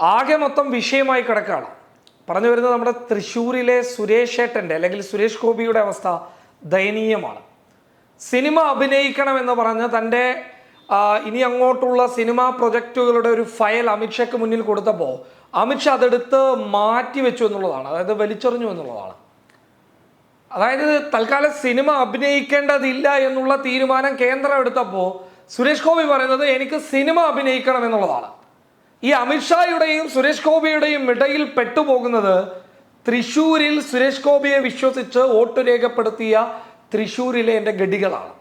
ആകെ മൊത്തം വിഷയമായി കിടക്കുകയാണ്. പറഞ്ഞു വരുന്നത് നമ്മുടെ തൃശ്ശൂരിലെ സുരേഷ് ഏട്ടന്റെ അല്ലെങ്കിൽ സുരേഷ് ഗോപിയുടെ അവസ്ഥ ദയനീയമാണ്. സിനിമ അഭിനയിക്കണമെന്ന് പറഞ്ഞ് തന്റെ ഇനി അങ്ങോട്ടുള്ള സിനിമാ പ്രൊജക്റ്റുകളുടെ ഒരു ഫയൽ അമിത്ഷയ്ക്ക് മുന്നിൽ കൊടുത്തപ്പോൾ അമിത്ഷാ അതെടുത്ത് മാറ്റി വെച്ചു എന്നുള്ളതാണ്. അതായത് വലിച്ചെറിഞ്ഞു എന്നുള്ളതാണ്. അതായത് തൽക്കാലം സിനിമ അഭിനയിക്കേണ്ടതില്ല എന്നുള്ള തീരുമാനം കേന്ദ്രം എടുത്തപ്പോൾ സുരേഷ് ഗോപി പറയുന്നത് എനിക്ക് സിനിമ അഭിനയിക്കണം എന്നുള്ളതാണ്. ഈ അമിത്ഷായുടെയും സുരേഷ് ഗോപിയുടെയും ഇടയിൽ പെട്ടുപോകുന്നത് തൃശ്ശൂരിൽ സുരേഷ് ഗോപിയെ വിശ്വസിച്ച് വോട്ട് രേഖപ്പെടുത്തിയ തൃശ്ശൂരിലെ എന്റെ ഗഡികളാണ്.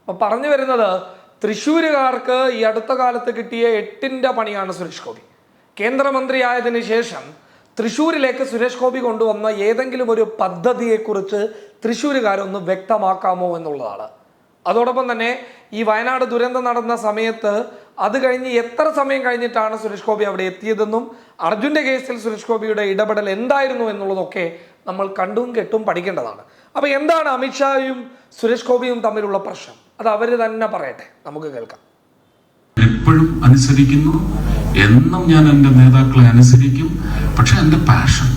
അപ്പം പറഞ്ഞു വരുന്നത് തൃശ്ശൂരുകാർക്ക് ഈ അടുത്ത കാലത്ത് കിട്ടിയ എട്ടിന്റെ പണിയാണ് സുരേഷ് ഗോപി. കേന്ദ്രമന്ത്രിയായതിനു ശേഷം തൃശ്ശൂരിലേക്ക് സുരേഷ് ഗോപി കൊണ്ടുവന്ന ഏതെങ്കിലും ഒരു പദ്ധതിയെക്കുറിച്ച് തൃശ്ശൂരുകാരൊന്ന് വ്യക്തമാക്കാമോ എന്നുള്ളതാണ്. അതോടൊപ്പം തന്നെ ഈ വയനാട് ദുരന്തം നടന്ന സമയത്ത് അത് കഴിഞ്ഞ് എത്ര സമയം കഴിഞ്ഞിട്ടാണ് സുരേഷ് ഗോപി അവിടെ എത്തിയതെന്നും അർജുന്റെ കേസിൽ സുരേഷ് ഗോപിയുടെ ഇടപെടൽ എന്തായിരുന്നു എന്നുള്ളതൊക്കെ നമ്മൾ കണ്ടും കെട്ടും പഠിക്കേണ്ടതാണ്. അപ്പോൾ എന്താണ് അമിത്ഷായും സുരേഷ് ഗോപിയും തമ്മിലുള്ള പ്രശ്നം? അത് അവർ തന്നെ പറയട്ടെ. നമുക്ക് കേൾക്കാം. എപ്പോഴും അനുസരിക്കുന്നു. എന്നും ഞാൻ എന്റെ നേതാക്കളെ അനുസരിക്കും. പക്ഷെ എന്റെ പാഷൻ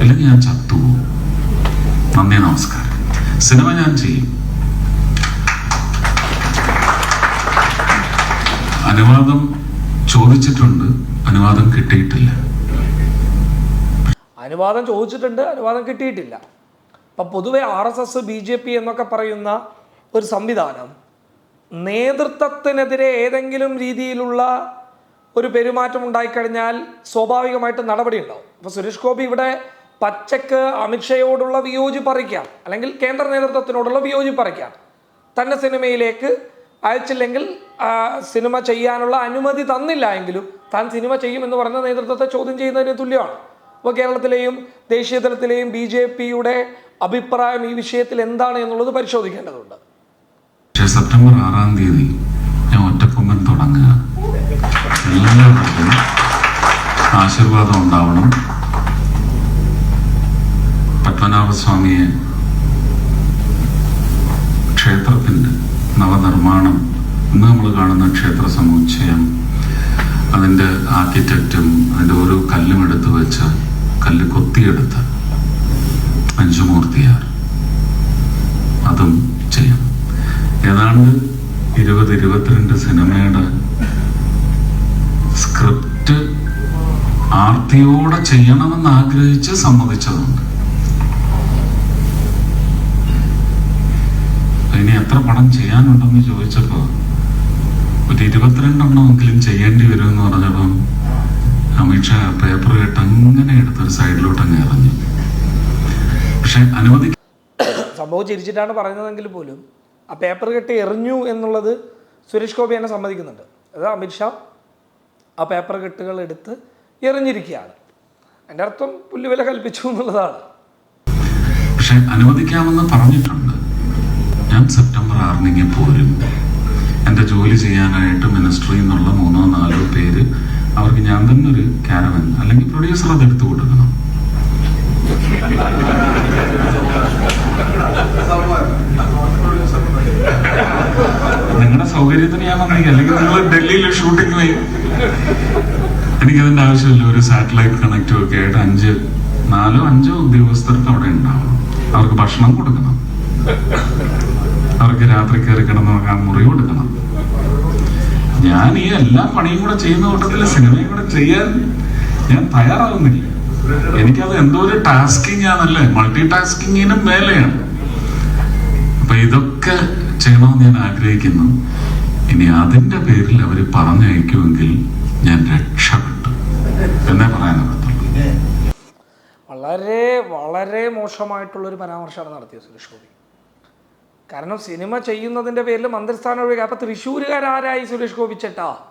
അല്ലെങ്കിൽ ഞാൻ ചത്തുപോകും. നന്ദി നമസ്കാരം. സിനിമ ഞാൻ ചെയ്യും. അനുവാദം ചോദിച്ചിട്ടുണ്ട് അനുവാദം കിട്ടിയിട്ടില്ല. അനുവാദം ചോദിച്ചിട്ടുണ്ട് അനുവാദം കിട്ടിയിട്ടില്ല. അപ്പം പൊതുവെ R S S B J P എന്നൊക്കെ പറയുന്ന ഒരു സംവിധാനം നേതൃത്വത്തിനെതിരെ ഏതെങ്കിലും രീതിയിലുള്ള ഒരു പെരുമാറ്റം ഉണ്ടായിക്കഴിഞ്ഞാൽ സ്വാഭാവികമായിട്ട് നടപടി ഉണ്ടാവും. അപ്പോൾ സുരേഷ് ഗോപി ഇവിടെ പച്ചക്ക് അമിത്ഷയോടുള്ള വിയോജിപ്പ് അറിയിക്കാം. അല്ലെങ്കിൽ കേന്ദ്ര നേതൃത്വത്തിനോടുള്ള വിയോജിപ്പ് അറിയിക്കാം. തന്നെ സിനിമയിലേക്ക് അയച്ചില്ലെങ്കിൽ സിനിമ ചെയ്യാനുള്ള അനുമതി തന്നില്ല എങ്കിലും താൻ സിനിമ ചെയ്യുമെന്ന് പറഞ്ഞ നേതൃത്വത്തെ ചോദ്യം ചെയ്യുന്നതിന് തുല്യമാണ്. അപ്പോൾ കേരളത്തിലെയും ദേശീയ തലത്തിലെയും ബി ജെ പിയുടെ അഭിപ്രായം ഈ വിഷയത്തിൽ എന്താണ് എന്നുള്ളത് പരിശോധിക്കേണ്ടതുണ്ട്. സെപ്റ്റംബർ ആറാം തീയതി ഞാൻ ഒറ്റക്കൊമ്പൻ തുടങ്ങുക. എല്ലാവർക്കും ആശീർവാദം ഉണ്ടാവണം. പത്മനാഭസ്വാമിയെ ക്ഷേത്രത്തിന്റെ നവനിർമ്മാണം ഇന്ന് നമ്മൾ കാണുന്ന ക്ഷേത്ര സമുച്ചയം അതിന്റെ ആർക്കിടെക്റ്റും അതിന്റെ ഓരോ കല്ലും എടുത്തു വെച്ച് കല്ല് കൊത്തിയെടുത്ത് അഞ്ചുമൂർത്തിയാർ അതും ചെയ്യണം ഏതാണ്ട് ഇരുപത് ഇരുപത്തിരണ്ട് സിനിമയുടെ സ്ക്രിപ്റ്റ് ആർത്തിയോടെ ചെയ്യണമെന്ന് ആഗ്രഹിച്ച് സമ്മതിച്ചതുണ്ട്. ഇനി എത്ര പണം ചെയ്യാനുണ്ടെന്ന് ചോദിച്ചപ്പോ ഒരു ഇരുപത്തിരണ്ടെണ്ണമെങ്കിലും ചെയ്യേണ്ടി വരുമെന്ന് പറഞ്ഞപ്പം അമിത്ഷാ പേപ്പർ കേട്ട് അങ്ങനെ എടുത്തൊരു സൈഡിലോട്ട് അങ്ങ് ഇറങ്ങി പക്ഷെ അനുമതി സംഭവം ചിരിച്ചിട്ടാണ് പറയുന്നതെങ്കിൽ പോലും ആ പേപ്പർ കെട്ടി എറിഞ്ഞു എന്നുള്ളത് സുരേഷ് ഗോപി എന്നെ സമ്മതിക്കുന്നുണ്ട്. അത് അമിത്ഷാ ആ പേപ്പർ കെട്ടുകൾ എടുത്ത് എറിഞ്ഞിരിക്കുകയാണ്. എന്റെ അർത്ഥം പുല്ലുവില കൽപ്പിച്ചു എന്നുള്ളതാണ്. പക്ഷെ അനുവദിക്കാമെന്ന് പറഞ്ഞിട്ടുണ്ട്. ഞാൻ സെപ്റ്റംബർ ആറിനെങ്കിൽ പോരും എന്റെ ജോലി ചെയ്യാനായിട്ട് മിനിസ്ട്രി എന്നുള്ള മൂന്നോ നാലോ പേര് അവർക്ക് ഞാൻ തന്നെ ഒരു ക്യാരവൻ അല്ലെങ്കിൽ പ്രൊഡ്യൂസർ അത് എടുത്തു കൊടുക്കണം. നിങ്ങളുടെ സൗകര്യത്തിന് ഞാൻ വന്നെങ്കിൽ അല്ലെങ്കിൽ നിങ്ങൾ ഡൽഹിയിൽ ഷൂട്ടിംഗ് പോയി എനിക്കതിന്റെ ആവശ്യമില്ല. ഒരു സാറ്റലൈറ്റ് കണക്റ്റും ഒക്കെ ആയിട്ട് അഞ്ച് നാലോ അഞ്ചോ ഉദ്യോഗസ്ഥർക്ക് അവിടെ ഉണ്ടാവണം. അവർക്ക് ഭക്ഷണം കൊടുക്കണം. അവർക്ക് രാത്രി കയറി കിടന്നുറങ്ങാൻ മുറി കൊടുക്കണം. ഞാൻ ഈ എല്ലാ പണിയും കൂടെ ചെയ്യുന്ന കൂട്ടത്തിൽ സിനിമയും കൂടെ ചെയ്യാൻ ഞാൻ തയ്യാറാവുന്നില്ല. എനിക്കത് എന്തോ ഒരു ടാസ്കിങ് ആണല്ലേ? മൾട്ടി ടാസ്കിങ്ങിനും മേലെയാണ്. അപ്പൊ ഇതൊക്കെ ചെയ്യണമെന്ന് ഞാൻ ആഗ്രഹിക്കുന്നു. ഇനി അതിന്റെ പേരിൽ അവർ പറഞ്ഞയക്കുമെങ്കിൽ ഞാൻ രക്ഷപ്പെട്ടു. എന്നേ പറയാനകത്തുള്ളൂ വളരെ വളരെ മോശമായിട്ടുള്ളൊരു പരാമർശമാണ് നടത്തിയത് സുരേഷ് ഗോപി. കാരണം സിനിമ ചെയ്യുന്നതിന്റെ പേരിൽ മന്ത്രിസ്ഥാനം ഒഴികെ അപ്പം തൃശ്ശൂരുകാരാരായി സുരേഷ് ഗോപി ചേട്ടാ?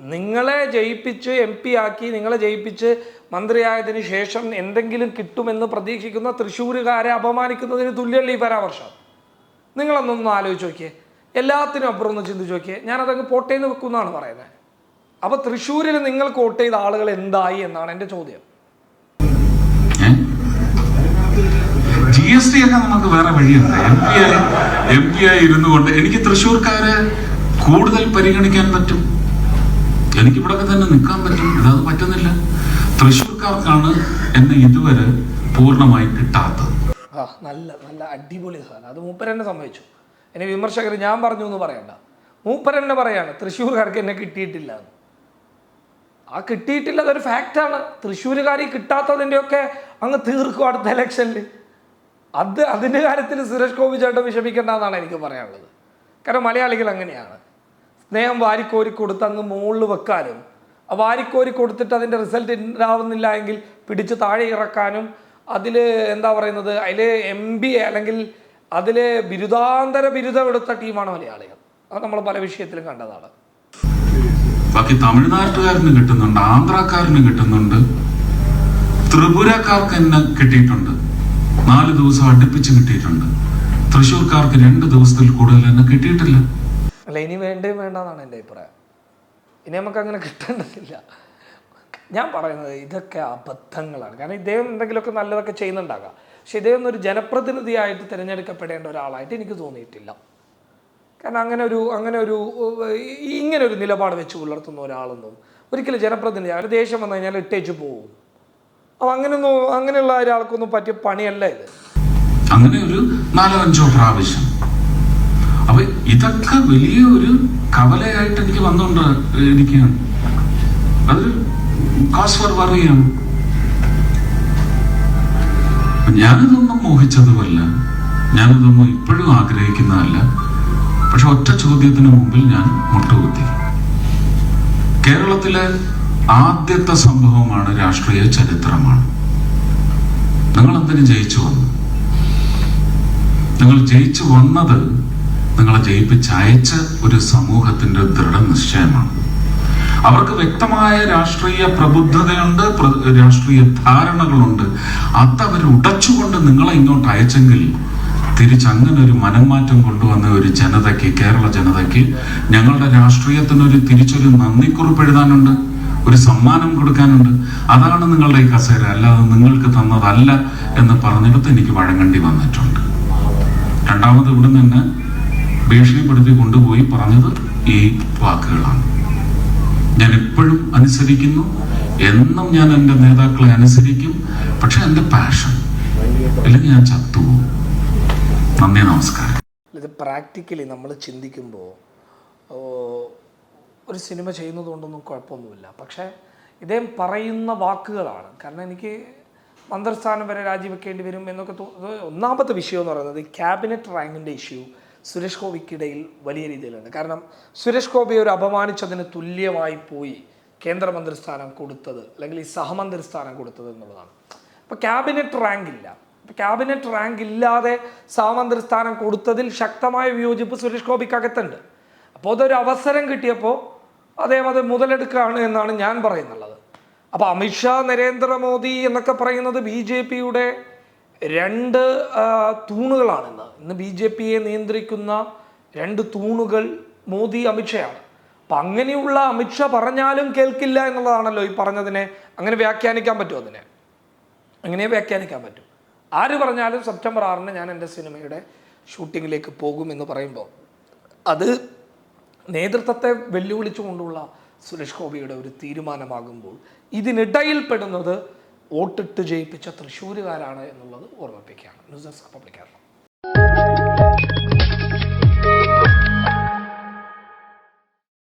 നിങ്ങളെ ജയിപ്പിച്ച് എം പി ആക്കി നിങ്ങളെ ജയിപ്പിച്ച് മന്ത്രിയായതിന് ശേഷം എന്തെങ്കിലും കിട്ടുമെന്ന് പ്രതീക്ഷിക്കുന്ന തൃശ്ശൂരുകാരെ അപമാനിക്കുന്നതിന് തുല്യമല്ല ഈ പരാമർശം? നിങ്ങളൊന്നൊന്ന് ആലോചിച്ച് നോക്കിയേ. എല്ലാത്തിനും അപ്പുറം ഒന്ന് ചിന്തിച്ച് നോക്കിയേ. ഞാനതങ്ങ് പോട്ടേന്ന് വെക്കുന്നതാണ് പറയുന്നത്. അപ്പോൾ തൃശ്ശൂരിൽ നിങ്ങൾ വോട്ട് ചെയ്ത ആളുകൾ എന്തായി എന്നാണ് എന്റെ ചോദ്യം. ജി എസ് ടി ഒക്കെ നമുക്ക് വേറെ വഴിയുണ്ട്. എം പി ആയി എം പി ആയി ഇരുന്നു കൊണ്ട് എനിക്ക് തൃശ്ശൂർക്കാരെ കൂടുതൽ പരിഗണിക്കാൻ പറ്റും. എനിക്ക് ഇവിടെ തന്നെ നിൽക്കാൻ പറ്റും. ഇതത് പറ്റുന്നില്ല. തൃശ്ശൂർക്കാർക്കാണ് എന്നെ ഇതുവരെ പൂർണമായി കിട്ടാത്തത്. ആ നല്ല നല്ല അടിപൊളി സാധനം. അത് മൂപ്പരെന്നെ സംഭവിച്ചു എന്നെ വിമർശകർ ഞാൻ പറഞ്ഞു എന്ന് പറയണ്ട. മൂപ്പരെന്നെ പറയാണ് തൃശ്ശൂർക്കാർക്ക് എന്നെ കിട്ടിയിട്ടില്ല. ആ കിട്ടിയിട്ടില്ല അതൊരു ഫാക്റ്റാണ് തൃശ്ശൂരുകാരി കിട്ടാത്തതിന്റെയൊക്കെ അങ്ങ് തീർക്കും അടുത്ത ഇലക്ഷനിൽ അത് അതിന്റെ കാര്യത്തിൽ സുരേഷ് ഗോപി ചേട്ടൻ വിഷമിക്കേണ്ട എന്നാണ് എനിക്ക് പറയാനുള്ളത്. കാരണം മലയാളികൾ അങ്ങനെയാണ്. സ്നേഹം വാരിക്കോരി കൊടുത്ത് അങ്ങ് മുകളിൽ വെക്കാനും വാരിക്കോരി കൊടുത്തിട്ട് അതിന്റെ റിസൾട്ട് ഉണ്ടാവുന്നില്ല എങ്കിൽ പിടിച്ച് താഴെ ഇറക്കാനും അതിൽ എന്താ പറയുന്നത് അതിൽ എം ബി അല്ലെങ്കിൽ അതിൽ ബിരുദാന്തര ബിരുദം എടുത്ത ടീമാണ് മലയാളികൾ. അത് നമ്മൾ പല വിഷയത്തിലും കണ്ടതാണ്. ബാക്കി തമിഴ്നാട്ടുകാരന് കിട്ടുന്നുണ്ട് ആന്ധ്രാക്കാരന് കിട്ടുന്നുണ്ട് ത്രിപുരക്കാർക്ക് എന്നെ കിട്ടിയിട്ടുണ്ട്. നാല് ദിവസം അടുപ്പിച്ച് കിട്ടിയിട്ടുണ്ട്. തൃശ്ശൂർക്കാർക്ക് രണ്ട് ദിവസത്തിൽ കൂടുതൽ തന്നെ കിട്ടിയിട്ടില്ല. അല്ല ഇനി വേണ്ടേ വേണ്ടെന്നാണ് എന്റെ അഭിപ്രായം. ഇനി നമുക്ക് അങ്ങനെ കിട്ടേണ്ടതില്ല. ഞാൻ പറയുന്നത് ഇതൊക്കെ അബദ്ധങ്ങളാണ്. കാരണം ഇദ്ദേഹം എന്തെങ്കിലുമൊക്കെ നല്ലതൊക്കെ ചെയ്യുന്നുണ്ടാകാം. പക്ഷെ ഇദ്ദേഹം ഒരു ജനപ്രതിനിധിയായിട്ട് തിരഞ്ഞെടുക്കപ്പെടേണ്ട ഒരാളായിട്ട് എനിക്ക് തോന്നിയിട്ടില്ല. കാരണം അങ്ങനെ ഒരു അങ്ങനെ ഒരു ഇങ്ങനെ ഒരു നിലപാട് വെച്ച് പുലർത്തുന്ന ഒരാളൊന്നും ഒരിക്കലും ജനപ്രതിനിധി അവർ ദേഷ്യം വന്നു കഴിഞ്ഞാൽ ഇട്ടേച്ച് പോവും. അപ്പോൾ അങ്ങനെയൊന്നും അങ്ങനെയുള്ള ഒരാൾക്കൊന്നും പറ്റിയ പണിയല്ല ഇത്. അങ്ങനെ ഒരു നാലോ അഞ്ചോ പ്രാവശ്യം. അപ്പൊ ഇതൊക്കെ വലിയ ഒരു കവലയായിട്ട് എനിക്ക് വന്നുകൊണ്ട് ഇരിക്കുകയാണ്. അതൊരു കാസ് ഫോർ വറിയാണ് ഞാനിതൊന്നും മോഹിച്ചതുമല്ല. ഞാനിതൊന്നും ഇപ്പോഴും ആഗ്രഹിക്കുന്നതല്ല. പക്ഷെ ഒറ്റ ചോദ്യത്തിന് മുമ്പിൽ ഞാൻ മുട്ടുകുത്തി. കേരളത്തിലെ ആദ്യത്തെ സംഭവമാണ് രാഷ്ട്രീയ ചരിത്രമാണ്. നിങ്ങൾ എന്തിനു ജയിച്ചു വന്നു? നിങ്ങൾ ജയിച്ചു വന്നത് നിങ്ങളെ ജയിപ്പിച്ചയച്ച ഒരു സമൂഹത്തിന്റെ ദൃഢനിശ്ചയമാണ് അവർക്ക് വ്യക്തമായ രാഷ്ട്രീയ പ്രബുദ്ധതയുണ്ട് പ്ര- രാഷ്ട്രീയ ധാരണകളുണ്ട്. അതവർ ഉടച്ചുകൊണ്ട് നിങ്ങളെ ഇങ്ങോട്ട് അയച്ചെങ്കിൽ തിരിച്ചങ്ങനെ ഒരു മനംമാറ്റം കൊണ്ടുവന്ന ഒരു ജനതയ്ക്ക് കേരള ജനതയ്ക്ക് ഞങ്ങളുടെ രാഷ്ട്രീയത്തിനൊരു തിരിച്ചൊരു നന്ദിക്കുറിപ്പ് എഴുതാനുണ്ട്. ഒരു സമ്മാനം കൊടുക്കാനുണ്ട്. അതാണ് നിങ്ങളുടെ ഈ കസേര. അല്ലാതെ നിങ്ങൾക്ക് തന്നതല്ല എന്ന് പറഞ്ഞിടത്ത് എനിക്ക് വഴങ്ങേണ്ടി വന്നിട്ടുണ്ട്. രണ്ടാമത് ഇവിടെ നിന്ന് ഭീഷണിപ്പെടുത്തി കൊണ്ടുപോയി പറഞ്ഞത് ഈ വാക്കുകളാണ്. ഞാൻ എപ്പോഴും അനുസരിക്കുന്നു. എന്നും ഞാൻ എന്റെ നേതാക്കളെ അനുസരിക്കും. പക്ഷെ എന്റെ പാഷൻ അല്ലെങ്കിൽ ഞാൻ ചത്തുപോകും. നന്ദി നമസ്കാരം. ഇത് പ്രാക്ടിക്കലി നമ്മൾ ചിന്തിക്കുമ്പോൾ ഒരു സിനിമ ചെയ്യുന്നതുകൊണ്ടൊന്നും കുഴപ്പമൊന്നുമില്ല. പക്ഷേ ഇദ്ദേഹം പറയുന്ന വാക്കുകളാണ്. കാരണം എനിക്ക് മന്ത്രിസ്ഥാനം വരെ രാജിവെക്കേണ്ടി വരും എന്നൊക്കെ ഒന്നാമത്തെ വിഷയം എന്ന് പറയുന്നത് ക്യാബിനറ്റ് റാങ്കിന്റെ ഇഷ്യൂ സുരേഷ് ഗോപിക്കിടയിൽ വലിയ രീതിയിലാണ്. കാരണം സുരേഷ് ഗോപിയെ ഒരു അപമാനിച്ചതിന് തുല്യമായി പോയി കേന്ദ്രമന്ത്രിസ്ഥാനം കൊടുത്തത് അല്ലെങ്കിൽ ഈ സഹമന്ത്രി സ്ഥാനം കൊടുത്തത് എന്നുള്ളതാണ്. അപ്പോൾ ക്യാബിനറ്റ് റാങ്ക് ഇല്ല അപ്പോൾ ക്യാബിനറ്റ് റാങ്ക് ഇല്ലാതെ സഹമന്ത്രി സ്ഥാനം കൊടുത്തതിൽ ശക്തമായ വിയോജിപ്പ് സുരേഷ് ഗോപിക്കകത്തുണ്ട്. അപ്പോൾ അതൊരു അവസരം കിട്ടിയപ്പോൾ അദ്ദേഹം അത് മുതലെടുക്കുകയാണ് എന്നാണ് ഞാൻ പറയുന്നുള്ളത്. അപ്പോൾ അമിത്ഷാ നരേന്ദ്രമോദി എന്നൊക്കെ പറയുന്നത് ബി ജെ പിയുടെ രണ്ട് തൂണുകളാണിന്ന്. തൂണുകളാണ് ഇന്ന് ഇന്ന് ബി ജെ പിയെ നിയന്ത്രിക്കുന്ന രണ്ട് തൂണുകൾ മോദി അമിത്ഷയാണ് അപ്പം അങ്ങനെയുള്ള അമിത്ഷാ പറഞ്ഞാലും കേൾക്കില്ല എന്നുള്ളതാണല്ലോ ഈ പറഞ്ഞതിനെ. അങ്ങനെ വ്യാഖ്യാനിക്കാൻ പറ്റുമോ അതിനെ? അങ്ങനെ വ്യാഖ്യാനിക്കാൻ പറ്റും. ആര് പറഞ്ഞാലും സെപ്റ്റംബർ ആറിന് ഞാൻ എന്റെ സിനിമയുടെ ഷൂട്ടിങ്ങിലേക്ക് പോകും എന്ന് പറയുമ്പോൾ അത് നേതൃത്വത്തെ വെല്ലുവിളിച്ചുകൊണ്ടുള്ള സുരേഷ് ഗോപിയുടെ ഒരു തീരുമാനമാകുമ്പോൾ ഇതിനിടയിൽ പെടുന്നത് വോട്ടിട്ട് ജയിപ്പിച്ച തൃശ്ശൂരുകാരാണ് എന്നുള്ളത് ഓർമ്മിപ്പിക്കുകയാണ്. News desk public Kerala.